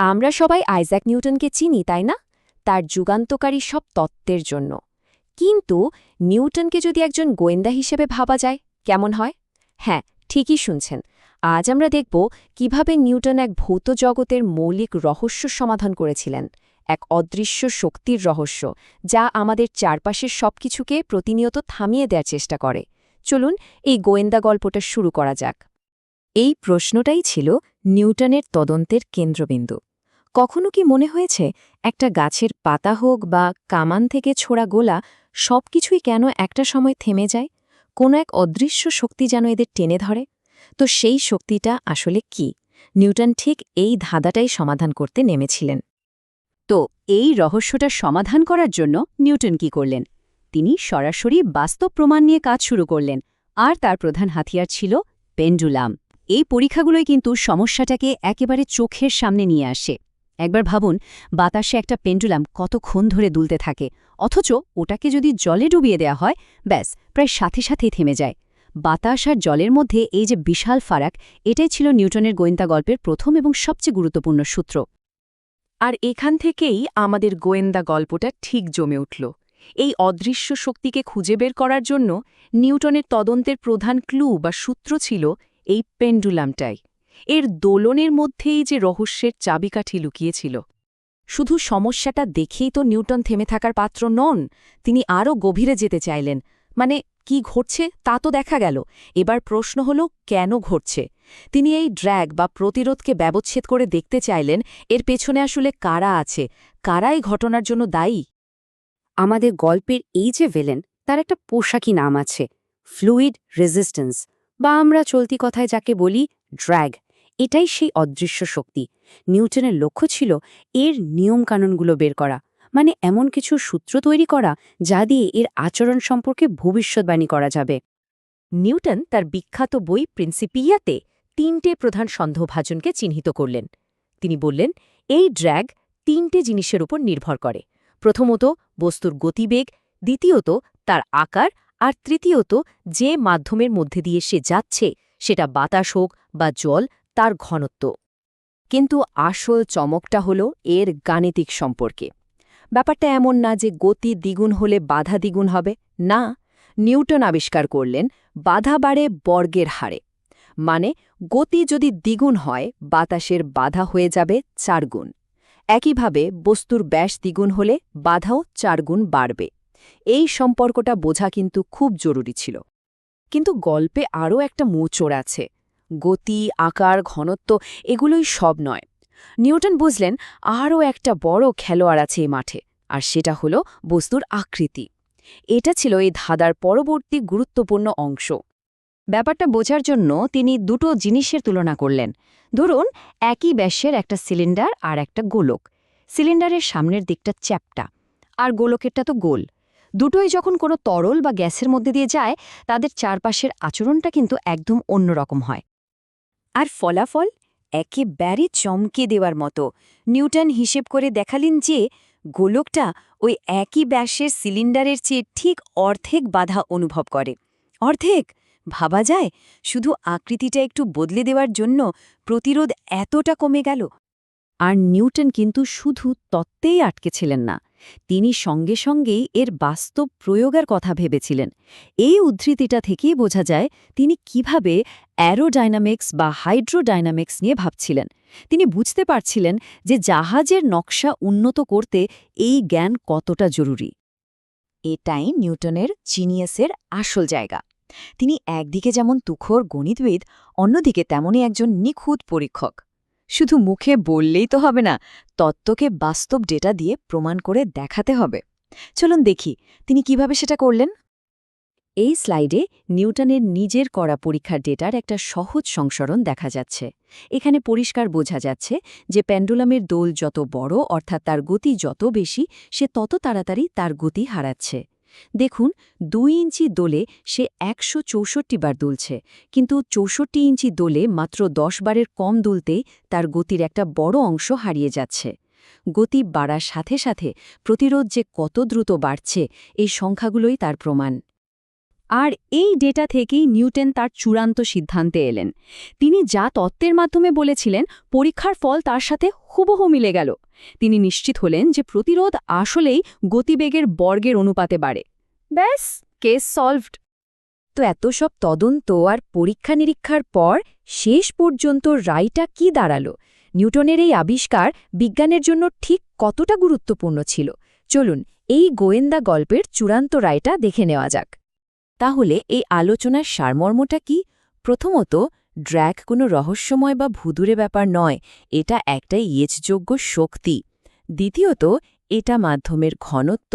আমরা সবাই আইজ্যাক নিউটনকে চিনি, তাই না? তার যুগান্তকারী সব তত্ত্বের জন্য। কিন্তু নিউটনকে যদি একজন গোয়েন্দা হিসেবে ভাবা যায়, কেমন হয়? হ্যাঁ ঠিকই শুনছেন। আজ আমরা দেখব কীভাবে নিউটন এক ভৌত জগতের মৌলিক রহস্য সমাধান করেছিলেন, এক অদৃশ্য শক্তির রহস্য, যা আমাদের চারপাশের সবকিছুকে প্রতিনিয়ত থামিয়ে দেওয়ার চেষ্টা করে। চলুন এই গোয়েন্দা গল্পটা শুরু করা যাক। এই প্রশ্নটাই ছিল নিউটনের তদন্তের কেন্দ্রবিন্দু। কখনো কি মনে হয়েছে, একটা গাছের পাতা হোক বা কামান থেকে ছোড়া গোলা, সবকিছুই কেন একটা সময় থেমে যায়? কোনো এক অদৃশ্য শক্তি যেন এদের টেনে ধরে? তো সেই শক্তিটা আসলে কি? নিউটন ঠিক এই ধাঁধাটাই সমাধান করতে নেমেছিলেন। তো এই রহস্যটা সমাধান করার জন্য নিউটন কি করলেন? তিনি সরাসরি বাস্তব প্রমাণ নিয়ে কাজ শুরু করলেন, আর তার প্রধান হাতিয়ার ছিল পেন্ডুলাম। এই পরীক্ষাগুলোই কিন্তু সমস্যাটাকে একেবারে চোখের সামনে নিয়ে আসে। একবার ভাবুন, বাতাসে একটা পেন্ডুলাম কতক্ষণ ধরে দুলতে থাকে। অথচ ওটাকে যদি জলে ডুবিয়ে দেওয়া হয়, ব্যাস, প্রায় সাথে সাথেই থেমে যায়। বাতাস আর জলের মধ্যে এই যে বিশাল ফারাক, এটাই ছিল নিউটনের গোয়েন্দা গল্পের প্রথম এবং সবচেয়ে গুরুত্বপূর্ণ সূত্র। আর এখান থেকেই আমাদের গোয়েন্দা গল্পটা ঠিক জমে উঠল। এই অদৃশ্য শক্তিকে খুঁজে বের করার জন্য নিউটনের তদন্তের প্রধান ক্লু বা সূত্র ছিল এই পেন্ডুলামটাই। এর দোলনের মধ্যেই যে রহস্যের চাবিকাঠি লুকিয়েছিল। শুধু সমস্যাটা দেখেই তো নিউটন থেমে থাকার পাত্র নন, তিনি আরও গভীরে যেতে চাইলেন। মানে কি ঘটছে তা তো দেখা গেল। এবার প্রশ্ন হল, কেন ঘটছে? তিনি এই ড্র্যাগ বা প্রতিরোধকে ব্যবচ্ছেদ করে দেখতে চাইলেন, এর পেছনে আসলে কারা আছে? কারা এই ঘটনার জন্য দায়ী? আমাদের গল্পের এই যে ভেলেন, তার একটা পোশাকি নাম আছে, ফ্লুইড রেজিস্ট্যান্স, বা আমরা চলতি কথায় যাকে বলি ড্র্যাগ। এটাই সেই অদৃশ্য শক্তি। নিউটনের লক্ষ্য ছিল এর নিয়মকানুনগুলো বের করা মানে এমন কিছু সূত্র তৈরি করা যা দিয়ে এর আচরণ সম্পর্কে ভবিষ্যৎবাণী করা যাবে। নিউটন তার বিখ্যাত বই প্রিন্সিপিয়াতে তিনটে প্রধান সন্দেহভাজনকে চিহ্নিত করলেন। তিনি বললেন, এই ড্র্যাগ তিনটে জিনিসের উপর নির্ভর করে। প্রথমত, বস্তুর গতিবেগ, দ্বিতীয়ত, তার আকার, আর তৃতীয়ত, যে মাধ্যমের মধ্যে দিয়ে সে যাচ্ছে, সেটা বাতাস হোক বা জল তার ঘনত্ব। কিন্তু আসল চমকটা হল এর গাণিতিক সম্পর্কে। ব্যাপারটা এমন না যে গতি দ্বিগুণ হলে বাধা দ্বিগুণ হবে। না, নিউটন আবিষ্কার করলেন, বাধা বাড়ে বর্গের হারে। মানে গতি যদি দ্বিগুণ হয়, বাতাসের বাধা হয়ে যাবে চারগুণ একইভাবে বস্তুর ব্যাস দ্বিগুণ হলে বাধাও চারগুণ বাড়বে। এই সম্পর্কটা বোঝা কিন্তু খুব জরুরি ছিল। কিন্তু গল্পে আরও একটা মোচড় আছে। গতি, আকার, ঘনত্ব এগুলোই সব নয়। নিউটন বুঝলেন আরও একটা বড় খেলোয়াড় আছে এই মাঠে, আর সেটা হলো বস্তুর আকৃতি। এটা ছিল এই ধাঁধার পরবর্তী গুরুত্বপূর্ণ অংশ। ব্যাপারটা বোঝার জন্য তিনি দুটো জিনিসের তুলনা করলেন। ধরুন, একই ব্যাসের একটা সিলিন্ডার আর একটা গোলক। সিলিন্ডারের সামনের দিকটা চ্যাপটা, আর গোলকেরটা তো গোল। দুটোই যখন কোনো তরল বা গ্যাসের মধ্যে দিয়ে যায়, তাদের চারপাশের আচরণটা কিন্তু একদম অন্যরকম হয়। আর ফলাফল একেবারে চমকে দেওয়ার মতো। নিউটন হিসেব করে দেখালেন যে, গোলকটা ওই একই ব্যাসের সিলিন্ডারের চেয়ে ঠিক অর্ধেক বাধা অনুভব করে। অর্ধেক? ভাবা যায়? শুধু আকৃতিটা একটু বদলে দেওয়ার জন্য প্রতিরোধ এতটা কমে গেল। আর নিউটন কিন্তু শুধু তত্ত্বেই আটকেছিলেন না। তিনি সঙ্গে সঙ্গেই এর বাস্তব প্রয়োগের কথা ভেবেছিলেন। এই উদ্ধৃতিটা থেকেই বোঝা যায় তিনি কীভাবে অ্যারোডাইনামিক্স বা হাইড্রোডাইনামিক্স নিয়ে ভাবছিলেন। তিনি বুঝতে পারছিলেন যে জাহাজের নকশা উন্নত করতে এই জ্ঞান কতটা জরুরি। এটাই নিউটনের জিনিয়াসের আসল জায়গা। তিনি একদিকে যেমন তুখোর গণিতবিদ, অন্যদিকে তেমনই একজন নিখুঁত পরীক্ষক। শুধু মুখে বললেই তো হবে না, তত্ত্বকে বাস্তব ডেটা দিয়ে প্রমাণ করে দেখাতে হবে। চলুন দেখি, তিনি কীভাবে সেটা করলেন? এই স্লাইডে নিউটনের নিজের করা পরীক্ষার ডেটার একটা সহজ সংসরণ দেখা যাচ্ছে। এখানে পরিষ্কার বোঝা যাচ্ছে যে প্যান্ডুলামের দোল যত বড়, অর্থাৎ তার গতি যত বেশি, সে তত তাড়াতাড়ি তার গতি হারাচ্ছে। দেখুন, দুই ইঞ্চি দোলে সে একশো চৌষট্টি বার দুলছে, কিন্তু চৌষট্টি ইঞ্চি দোলে মাত্র দশ বারের কম দুলতে তার গতির একটা বড় অংশ হারিয়ে যাচ্ছে। গতি বাড়ার সাথে সাথে প্রতিরোধ যে কত দ্রুত বাড়ছে, এই সংখ্যাগুলোই তার প্রমাণ। আর এই ডেটা থেকেই নিউটন তার চূড়ান্ত সিদ্ধান্তে এলেন। তিনি যা তত্ত্বের মাধ্যমে বলেছিলেন, পরীক্ষার ফল তার সাথে হুবহু মিলে গেল। তিনি নিশ্চিত হলেন যে প্রতিরোধ আসলেই গতিবেগের বর্গের অনুপাতে বাড়ে। ব্যাস, কেস সলভড। তো এত সব তদন্ত আর পরীক্ষা নিরীক্ষার পর শেষ পর্যন্ত রায়টা কি দাঁড়াল? নিউটনের এই আবিষ্কার বিজ্ঞানের জন্য ঠিক কতটা গুরুত্বপূর্ণ ছিল? চলুন এই গোয়েন্দা গল্পের চূড়ান্ত রায়টা দেখে নেওয়া যাক। তাহলে এই আলোচনার সারমর্মটা কি? প্রথমত ড্র্যাক কোনো রহস্যময় বা ভুদুরে ব্যাপার নয়, এটা একটা ইয়েচযোগ্য শক্তি। দ্বিতীয়ত, এটা মাধ্যমের ঘনত্ব,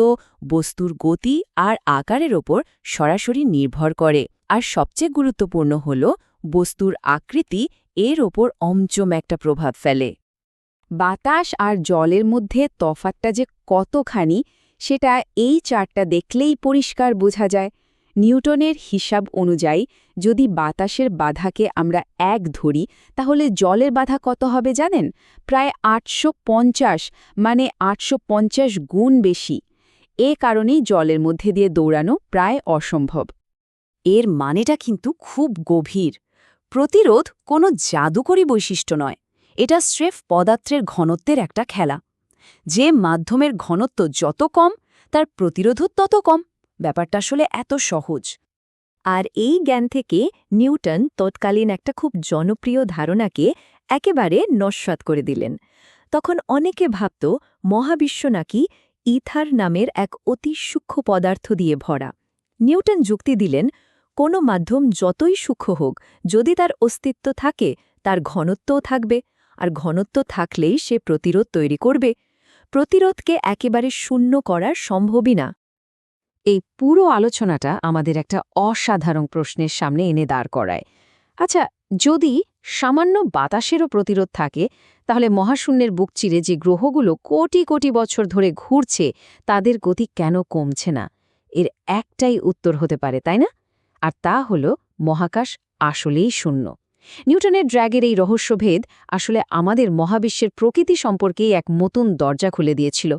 বস্তুর গতি আর আকারের ওপর সরাসরি নির্ভর করে। আর সবচেয়ে গুরুত্বপূর্ণ হল, বস্তুর আকৃতি এর ওপর অমচম একটা প্রভাব ফেলে। বাতাস আর জলের মধ্যে তফাতটা যে কতখানি, সেটা এই চারটা দেখলেই পরিষ্কার বোঝা যায়। নিউটনের হিসাব অনুযায়ী যদি বাতাসের বাধাকে আমরা এক ধরি, তাহলে জলের বাধা কত হবে জানেন? প্রায় আটশো পঞ্চাশ মানে আটশো পঞ্চাশ গুণ বেশি। এ কারণেই জলের মধ্যে দিয়ে দৌড়ানো প্রায় অসম্ভব। এর মানেটা কিন্তু খুব গভীর। প্রতিরোধ কোনো জাদুকরী বৈশিষ্ট্য নয়। এটা স্রেফ পদার্থের ঘনত্বের একটা খেলা। যে মাধ্যমের ঘনত্ব যত কম, তার প্রতিরোধও তত কম। ব্যাপারটা আসলে এত সহজ। আর এই জ্ঞান থেকে নিউটন তৎকালীন একটা খুব জনপ্রিয় ধারণাকে একেবারে নস্বাত করে দিলেন। তখন অনেকে ভাবত, মহাবিশ্ব নাকি ইথার নামের এক অতি সূক্ষ্ম পদার্থ দিয়ে ভরা। নিউটন যুক্তি দিলেন, কোনো মাধ্যম যতই সূক্ষ্ম হোক, যদি তার অস্তিত্ব থাকে, তার ঘনত্বও থাকবে, আর ঘনত্ব থাকলেই সে প্রতিরোধ তৈরি করবে। প্রতিরোধকে একেবারে শূন্য করা সম্ভবই না। এই পুরো আলোচনাটা আমাদের একটা অসাধারণ প্রশ্নের সামনে এনে দাঁড় করায়। আচ্ছা যদি সামান্য বাতাসেরও প্রতিরোধ থাকে, তাহলে মহাশূন্যের বুক চিরে যে গ্রহগুলো কোটি কোটি বছর ধরে ঘুরছে, তাদের গতি কেন কমছে না? এর একটাই উত্তর হতে পারে, তাই না? আর তা হল, মহাকাশ আসলেই শূন্য। নিউটনের ড্র্যাগের এই রহস্যভেদ আসলে আমাদের মহাবিশ্বের প্রকৃতি সম্পর্কেই এক নতুন দরজা খুলে দিয়েছিল।